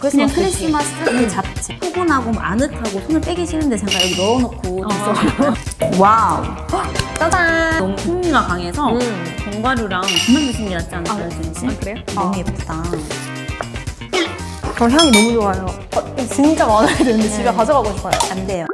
그냥 크리스마스 크리스마스 그 자체 포근하고 뭐 아늑하고 손을 빼기 싫은데 잠깐 여기 넣어놓고 있어 와우 짜잔! 너무 풍미가 강해서 음. 견과류랑 그만 드시는 게 낫지 않을까요, 아? 아, 그래요? 너무 아. 예쁘다 어, 향이 너무 좋아요. 어, 진짜 마음에 드는데 집에 가져가고 싶어요. 안 돼요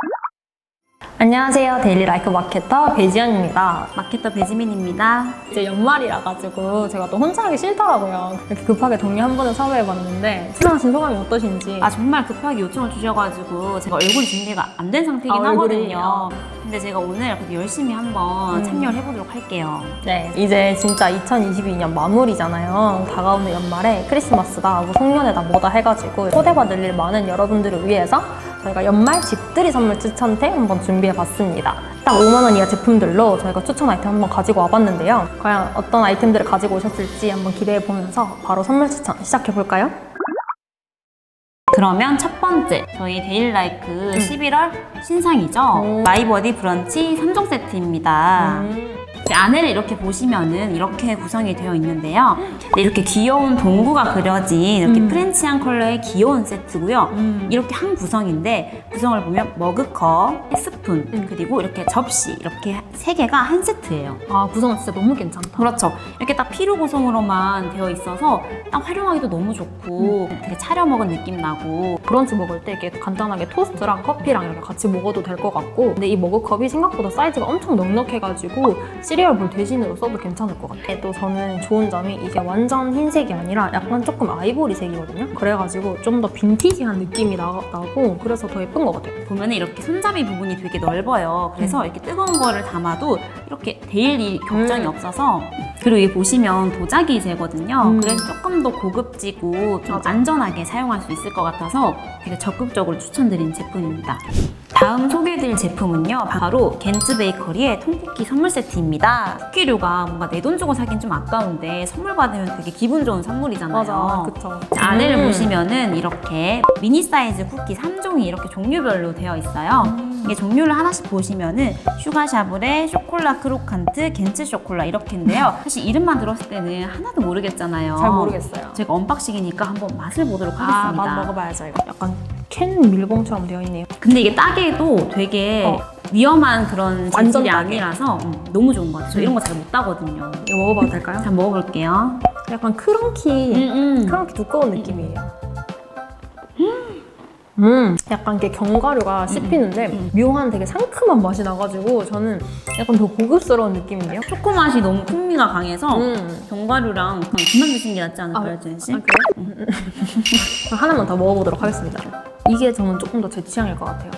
안녕하세요. 데일리 라이크 마케터 배지연입니다. 마케터 배지민입니다 이제 연말이라 가지고 제가 또 혼자 하기 싫더라고요. 이렇게 급하게 동료 한 분을 섭외해봤는데 출연하신 소감이 어떠신지? 아 정말 급하게 요청을 주셔가지고 제가 얼굴 준비가 안 된 상태이긴 아, 얼굴이? 하거든요 아. 근데 제가 오늘 그래도 열심히 한번 음. 참여를 해보도록 할게요 네, 이제 진짜 2022년 마무리잖아요. 다가오는 연말에 크리스마스다, 뭐 송년회다, 뭐다 해가지고 초대받을 일 많은 여러분들을 위해서 저희가 연말 집들이 선물 추천템 한번 준비해봤습니다. 딱 5만 원 이하 제품들로 저희가 추천 아이템 한번 가지고 와봤는데요. 과연 어떤 아이템들을 가지고 오셨을지 한번 기대해보면서 바로 선물 추천 시작해볼까요? 그러면 첫 번째 저희 데일라이크 11월 신상이죠 오. 마이버디 브런치 3종 세트입니다 음. 안에를 이렇게 보시면은 이렇게 구성이 되어 있는데요 네, 이렇게 귀여운 동구가 그려진 이렇게 음. 프렌치한 컬러의 귀여운 세트고요 음. 이렇게 한 구성인데 구성을 보면 머그컵, 스푼 음. 그리고 이렇게 접시 이렇게 세 개가 한 세트예요 아, 구성은 진짜 너무 괜찮다. 그렇죠. 이렇게 딱 필요 구성으로만 되어 있어서 딱 활용하기도 너무 좋고 되게 차려 먹은 느낌 나고 브런치 먹을 때 이렇게 간단하게 토스트랑 커피랑 이렇게 같이 먹어도 될 것 같고 근데 이 머그컵이 생각보다 사이즈가 엄청 넉넉해가지고 시리얼 볼 대신으로 써도 괜찮을 것 같아요 또 저는 좋은 점이 이게 완전 흰색이 아니라 약간 조금 아이보리색이거든요 그래가지고 좀 더 빈티지한 느낌이 나, 나고 그래서 더 예쁜 것 같아요 보면 이렇게 손잡이 부분이 되게 넓어요. 그래서 이렇게 뜨거운 거를 담아도 이렇게 데일리 걱정이 음. 없어서 그리고 여기 보시면 도자기 재거든요. 음. 그래서 조금 더 고급지고 좀 맞아. 안전하게 사용할 수 있을 것 같아서 되게 적극적으로 추천드리는 제품입니다. 다음 소개해드릴 제품은요. 바로 겐츠 베이커리의 통쿠키 선물 세트입니다. 쿠키류가 뭔가 내 돈 주고 사긴 좀 아까운데 선물 받으면 되게 기분 좋은 선물이잖아요. 맞아 그쵸 안에를 음. 보시면은 이렇게 미니 사이즈 쿠키 3종이 이렇게 종류별로 되어 있어요. 음. 이게 종류를 하나씩 보시면은 슈가샤브레, 쇼콜라 크로칸트, 겐츠 쇼콜라 이렇게인데요. 사실 이름만 들었을 때는 하나도 모르겠잖아요. 잘 모르겠어요 제가 언박싱이니까 한번 맛을 보도록 아, 하겠습니다. 맛 먹어봐야죠 이거 약간 캔 밀봉처럼 되어 있네요 근데 이게 따개도 되게 어. 위험한 그런 완전 재질이 따개. 아니라서 음, 너무 좋은 것 같아요. 저 이런 거 잘 못 따거든요. 이거 먹어봐도 될까요? 자, 먹어볼게요. 약간 크런키 음, 그렇게 두꺼운 느낌이에요. 음, 약간 이게 견과류가 씹히는데 음. 묘한 되게 상큼한 맛이 나가지고 저는 약간 더 고급스러운 느낌인데요. 초코 맛이 너무 풍미가 강해서 음. 견과류랑 그냥 그만 드시는 게 낫지 않을까요, 준씨 아, 그래요? 그럼 하나만 더 먹어보도록 하겠습니다. 이게 저는 조금 더 제 취향일 것 같아요.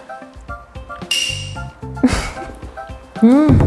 음.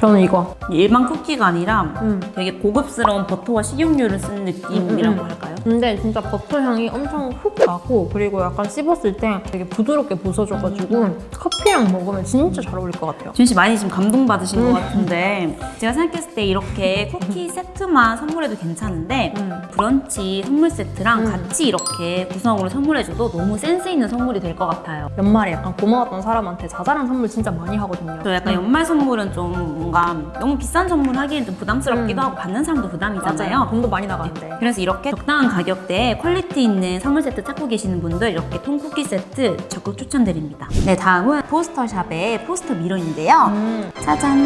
저는 이거. 일반 쿠키가 아니라 음. 되게 고급스러운 버터와 식용유를 쓴 느낌이라고 음, 음. 할까요? 근데 진짜 버터 향이 엄청 훅 나고 그리고 약간 씹었을 때 되게 부드럽게 부서져가지고 커피랑 먹으면 진짜 잘 어울릴 것 같아요. 준씨 많이 지금 감동받으신 음. 것 같은데 제가 생각했을 때 이렇게 쿠키 세트만 선물해도 괜찮은데 음. 브런치 선물 세트랑 음. 같이 이렇게 구성으로 선물해줘도 너무 센스 있는 선물이 될 것 같아요. 연말에 약간 고마웠던 사람한테 자잘한 선물 진짜 많이 하거든요. 저 약간 음. 연말 선물은 좀 뭔가 너무 비싼 선물 하기엔 좀 부담스럽기도 음. 하고 받는 사람도 부담이잖아요. 맞아요. 돈도 많이 나가는데. 그래서 이렇게 적당한 가격대에 퀄리티 있는 선물 세트 찾고 계시는 분들 이렇게 통쿠키 세트 적극 추천드립니다. 네, 다음은 포스터샵의 포스터 미러인데요. 음. 짜잔!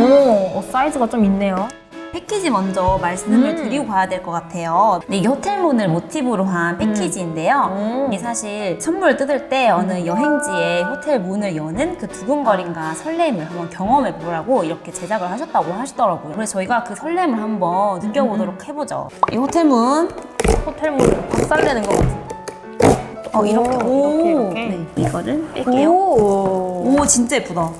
오, 어, 사이즈가 좀 있네요. 패키지 먼저 말씀을 음. 드리고 가야 될 것 같아요. 네, 이게 호텔문을 모티브로 한 패키지인데요. 음. 이게 사실 선물 뜯을 때 어느 여행지의 호텔 문을 여는 그 두근거림과 설렘을 한번 경험해 보라고 이렇게 제작을 하셨다고 하시더라고요. 그래서 저희가 그 설렘을 한번 느껴보도록 해보죠. 이 호텔 문, 호텔문 박살내는 것 같아. 어, 이렇게, 오, 오, 이렇게, 이렇게. 네, 이거를 뺄게요. 오. 오, 진짜 예쁘다.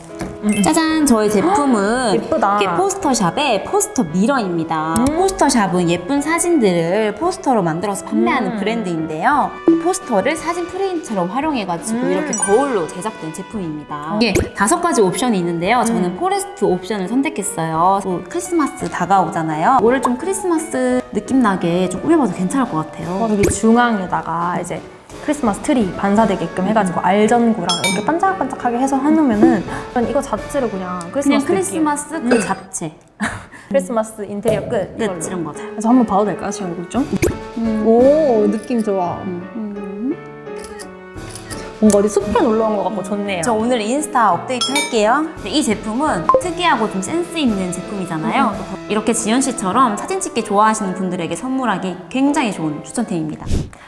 음. 짜잔, 저희 제품은 예쁘다. 이게 포스터샵의 포스터 미러입니다. 음. 포스터샵은 예쁜 사진들을 포스터로 만들어서 판매하는 음. 브랜드인데요. 이 포스터를 사진 프레임처럼 활용해가지고 음. 이렇게 거울로 제작된 제품입니다. 이게 다섯 가지 옵션이 있는데요. 저는 음. 포레스트 옵션을 선택했어요. 또 크리스마스 다가오잖아요. 올해 좀 크리스마스 느낌 나게 좀 꾸며봐도 괜찮을 것 같아요. 여기 중앙에다가 이제 크리스마스 트리 반사되게끔 해가지고 알전구랑 이렇게 반짝반짝하게 해서 해놓으면은 전 이거 자체로 그냥 크리스마스 그냥 느낌. 크리스마스 그 음. 자체. 크리스마스 인테리어 끝 끝 이걸로. 이런 거죠. 그래서 한번 봐도 될까요? 제 얼굴 좀? 오 느낌 좋아. 음. 뭔가 어디 숲에 놀러 온 것 같고 좋네요. 저 오늘 인스타 업데이트 할게요. 이 제품은 특이하고 좀 센스 있는 제품이잖아요. 이렇게 지연 씨처럼 사진 찍기 좋아하시는 분들에게 선물하기 굉장히 좋은 추천템입니다.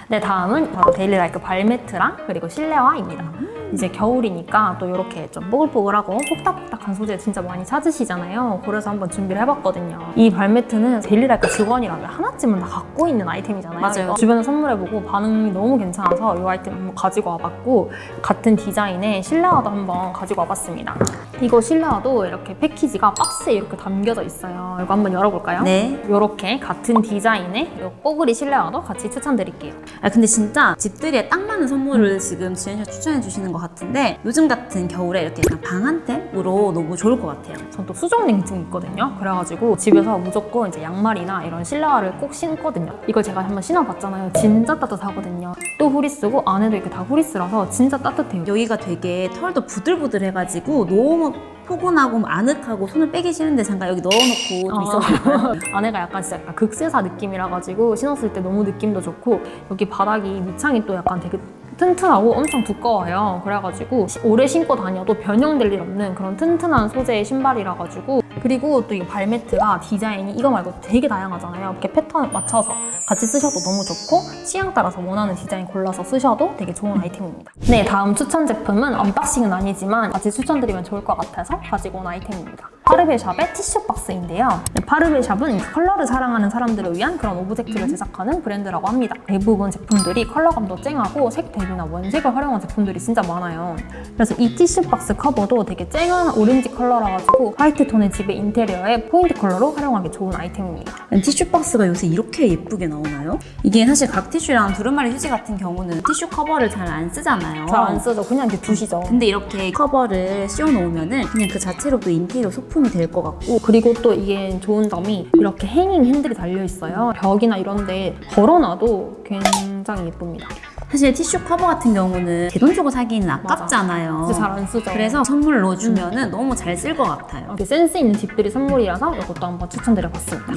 네, 다음은 바로 데일리라이크 발매트랑 그리고 실내화입니다. 이제 겨울이니까 또 이렇게 좀 뽀글뽀글하고 폭닥폭닥한 소재 진짜 많이 찾으시잖아요. 그래서 한번 준비를 해봤거든요. 이 발매트는 데일리라이크 직원이라면 하나쯤은 다 갖고 있는 아이템이잖아요. 맞아요. 주변에 선물해보고 반응이 너무 괜찮아서 이 아이템 한번 가지고 와봤고 같은 디자인의 실내화도 한번 가지고 와봤습니다. 이거 실내화도 이렇게 패키지가 박스에 이렇게 담겨져 있어요. 이거 한번 열어볼까요? 네. 이렇게 같은 디자인의 이 뽀글이 실내화도 같이 추천드릴게요. 아 근데 진짜 집들이에 딱 맞는 선물을 지금 지연 씨가 추천해 주시는 것 같은데 요즘 같은 겨울에 이렇게 약간 방한템으로 너무 좋을 것 같아요. 전 또 수족냉증이 있거든요. 그래가지고 집에서 무조건 이제 양말이나 이런 실내화를 꼭 신거든요. 이걸 제가 한번 신어봤잖아요. 진짜 따뜻하거든요. 또 후리스고 안에도 이렇게 다 후리스라서 진짜 따뜻해요. 여기가 되게 털도 부들부들해가지고 너무 포근하고 아늑하고 손을 빼기 싫은데 잠깐 여기 넣어놓고 좀 아. 있어도 될까요? 안에가 약간 진짜 약간 극세사 느낌이라 가지고 신었을 때 너무 느낌도 좋고 여기 바닥이 밑창이 또 약간 되게 튼튼하고 엄청 두꺼워요. 그래가지고 시- 오래 신고 다녀도 변형될 일 없는 그런 튼튼한 소재의 신발이라 가지고 그리고 또 이 발매트가 디자인이 이거 말고 되게 다양하잖아요. 이렇게 패턴 맞춰서 같이 쓰셔도 너무 좋고 취향 따라서 원하는 디자인 골라서 쓰셔도 되게 좋은 아이템입니다. 네, 다음 추천 제품은 언박싱은 아니지만 같이 추천드리면 좋을 것 같아서 가지고 온 아이템입니다. 파르베샵의 티슈 박스인데요. 네, 파르베샵은 컬러를 사랑하는 사람들을 위한 그런 오브젝트를 제작하는 브랜드라고 합니다. 대부분 제품들이 컬러감도 쨍하고 색 대비나 원색을 활용한 제품들이 진짜 많아요. 그래서 이 티슈 박스 커버도 되게 쨍한 오렌지 컬러라 가지고 화이트 톤의 집의 인테리어에 포인트 컬러로 활용하기 좋은 아이템입니다. 티슈 박스가 요새 이렇게 예쁘게 나오나요? 이게 사실 각 티슈랑 두루마리 휴지 같은 경우는 티슈 커버를 잘 안 쓰잖아요. 잘 안 쓰죠. 그냥 이렇게 두시죠. 근데 이렇게 커버를 씌워놓으면은 그냥 그 자체로도 인테리어 소품 이 될 것 같고 그리고 또 이게 좋은 점이 이렇게 행잉 핸들이 달려 있어요. 벽이나 이런 데 걸어놔도 굉장히 예쁩니다. 사실 티슈 커버 같은 경우는 제 돈 주고 사기는 아깝잖아요. 진짜 잘 안 쓰죠. 그래서 선물로 주면은 너무 잘 쓸 것 같아요. 이렇게 센스 있는 집들이 선물이라서 이것도 한번 추천드려봤습니다.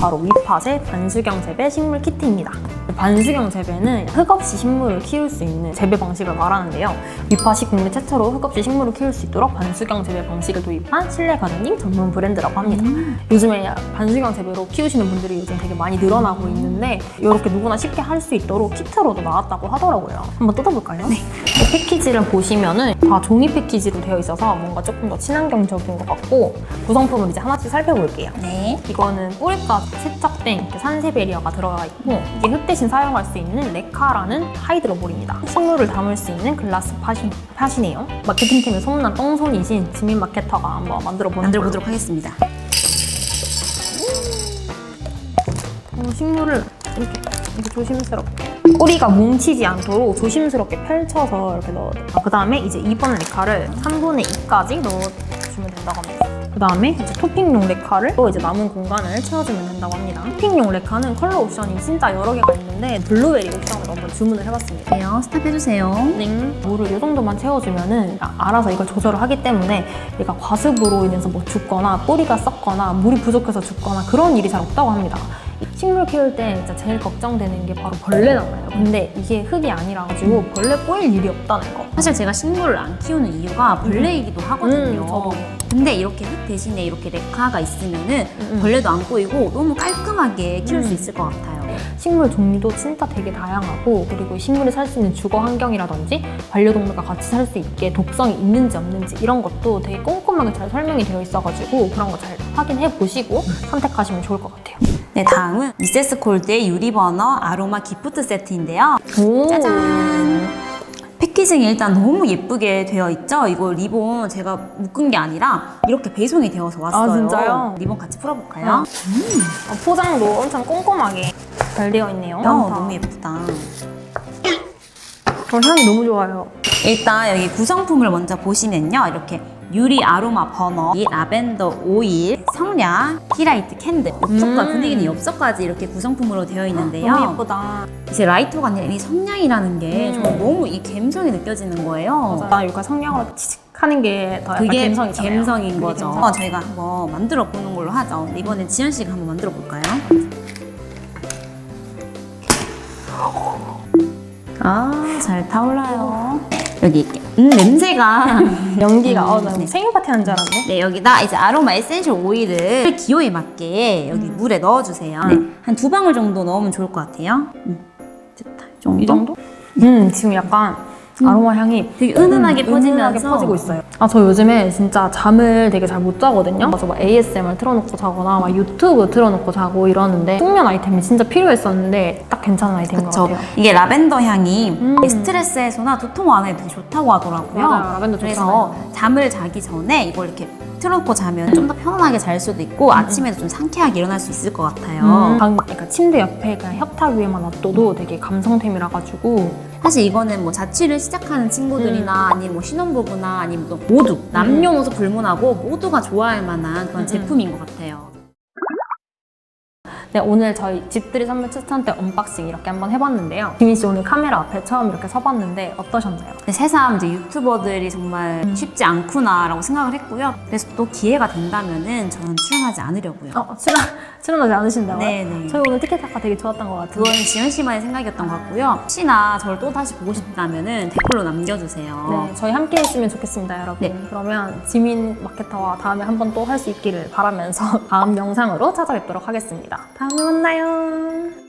바로 위팟의 반수경 재배 식물 키트입니다. 반수경 재배는 흙 없이 식물을 키울 수 있는 재배 방식을 말하는데요. 위팟이 국내 최초로 흙 없이 식물을 키울 수 있도록 반수경 재배 방식을 도입한 실내 가드닝 전문 브랜드라고 합니다. 요즘에 반수경 재배로 키우시는 분들이 요즘 되게 많이 늘어나고 있는데 이렇게 누구나 쉽게 할 수 있도록 키트로도 나왔다고 하 더라고요. 한번 뜯어볼까요? 네. 패키지를 보시면은 다 종이 패키지로 되어 있어서 뭔가 조금 더 친환경적인 것 같고 구성품을 이제 하나씩 살펴볼게요. 네. 이거는 뿌리가 세척된 이렇게 산세베리아가 들어가 있고 이게 흙 대신 사용할 수 있는 레카라는 하이드로볼입니다. 식물을 담을 수 있는 글라스 팟이, 팟이네요. 마케팅팀에 소문난 똥손이신 지민 마케터가 한번 만들어 보는 만들어. 보도록 하겠습니다. 어, 식물을 이렇게, 이렇게 조심스럽게 뿌리가 뭉치지 않도록 조심스럽게 펼쳐서 이렇게 넣어요. 그 다음에 이제 2번 레카를 3분의 2까지 넣어주면 된다고 합니다. 그 다음에 이제 토핑용 레카를 또 이제 남은 공간을 채워주면 된다고 합니다. 토핑용 레카는 컬러 옵션이 진짜 여러 개가 있는데 블루베리 옵션으로 한번 주문을 해봤습니다. 네요. 스탑해주세요. 네. 물을 이 정도만 채워주면은 아- 알아서 이걸 조절을 하기 때문에 얘가 과습으로 인해서 뭐 죽거나 뿌리가 썩거나 물이 부족해서 죽거나 그런 일이 잘 없다고 합니다. 식물 키울 때 진짜 제일 걱정되는 게 바로 벌레잖아요. 근데 이게 흙이 아니라 가지고 벌레 꼬일 일이 없다는 거. 사실 제가 식물을 안 키우는 이유가 벌레이기도 하거든요. 음, 저도. 근데 이렇게 흙 대신에 이렇게 레카가 있으면은 음. 벌레도 안 꼬이고 너무 깔끔하게 키울 수 음. 있을 것 같아요. 식물 종류도 진짜 되게 다양하고 그리고 이 식물이 살 수 있는 주거 환경이라든지 반려동물과 같이 살 수 있게 독성이 있는지 없는지 이런 것도 되게 꼼꼼하게 잘 설명이 되어 있어가지고 그런 거 잘 확인해 보시고 선택하시면 좋을 것 같아요. 네, 다음은 미세스 콜드의 유리버너 아로마 기프트 세트인데요. 오. 짜잔! 패키징이 일단 너무 예쁘게 되어 있죠? 이거 리본 제가 묶은 게 아니라 이렇게 배송이 되어서 왔어요. 아, 진짜요? 리본 같이 풀어볼까요? 어, 포장도 엄청 꼼꼼하게 잘 되어 있네요. 어, 너무 예쁘다. 어, 향이 너무 좋아요. 일단 여기 구성품을 먼저 보시면요. 이렇게 유리 아로마 버너, 이 라벤더 오일, 성냥, 히라이트 캔들, 엽서까 음. 분위기는 엽서까지 이렇게 구성품으로 되어 있는데요. 너무 예쁘다. 이제 라이터가 아니라 이 성냥이라는 게 음. 정말 너무 이 감성이 느껴지는 거예요. 나 이거 성냥으로 치직 하는 게더 그게 감성이잖아요. 감성인 거죠. 어, 저희가 한번 만들어 보는 걸로 하죠. 이번엔 지현 씨가 한번 만들어 볼까요? 아, 잘 타올라요. 여기 이렇게. 음, 냄새가. 연기가 어, 나 네. 생일 파티 하는 줄 알았네. 네, 여기다 이제 아로마 에센셜 오일을 기호에 맞게 여기 물에 넣어주세요. 네, 한 두 방울 정도 넣으면 좋을 것 같아요. 음, 됐다. 이 정도? 이 정도? 음, 지금 약간 아로마 향이 되게 은은하게 음, 은은하게 퍼지면서 퍼지고 있어요. 아, 저 요즘에 진짜 잠을 되게 잘 못 자거든요. 그래서 막 ASMR 틀어놓고 자거나 막 유튜브 틀어놓고 자고 이러는데 숙면 아이템이 진짜 필요했었는데 딱 괜찮은 아이템인 것 그쵸. 같아요. 이게 라벤더 향이 음. 스트레스 해소나 두통 완화에 되게 좋다고 하더라고요. 맞아요. 라벤더 그래서 좋잖아요. 잠을 자기 전에 이걸 이렇게 틀어놓고 자면 좀 더 편안하게 잘 수도 있고 아침에도 좀 상쾌하게 일어날 수 있을 것 같아요. 음, 방, 그러니까 침대 옆에 그냥 협탁 위에만 놔둬도 되게 감성템이라 가지고 사실 이거는 뭐 자취를 시작하는 친구들이나 아니면 뭐 신혼부부나 아니면 또 모두 남녀노소 불문하고 모두가 좋아할 만한 그런 음. 제품인 것 같아요. 네, 오늘 저희 집들이 선물 추천 때 언박싱 이렇게 한번 해봤는데요. 지민 씨 오늘 카메라 앞에 처음 이렇게 서봤는데 어떠셨나요? 새삼 이제 유튜버들이 정말 쉽지 않구나라고 생각을 했고요. 그래서 또 기회가 된다면은 저는 출연하지 않으려고요. 어, 출연, 출연하지 않으신다고요? 네네. 저희 오늘 티켓타가 되게 좋았던 것 같아요. 그건 지현 씨만의 생각이었던 것 같고요. 혹시나 저를 또 다시 보고 싶다면은 댓글로 남겨주세요. 네, 저희 함께 했으면 좋겠습니다, 여러분. 네. 그러면 지민 마케터와 다음에 한번 또 할 수 있기를 바라면서 다음 영상으로 찾아뵙도록 하겠습니다. 다음에 만나요.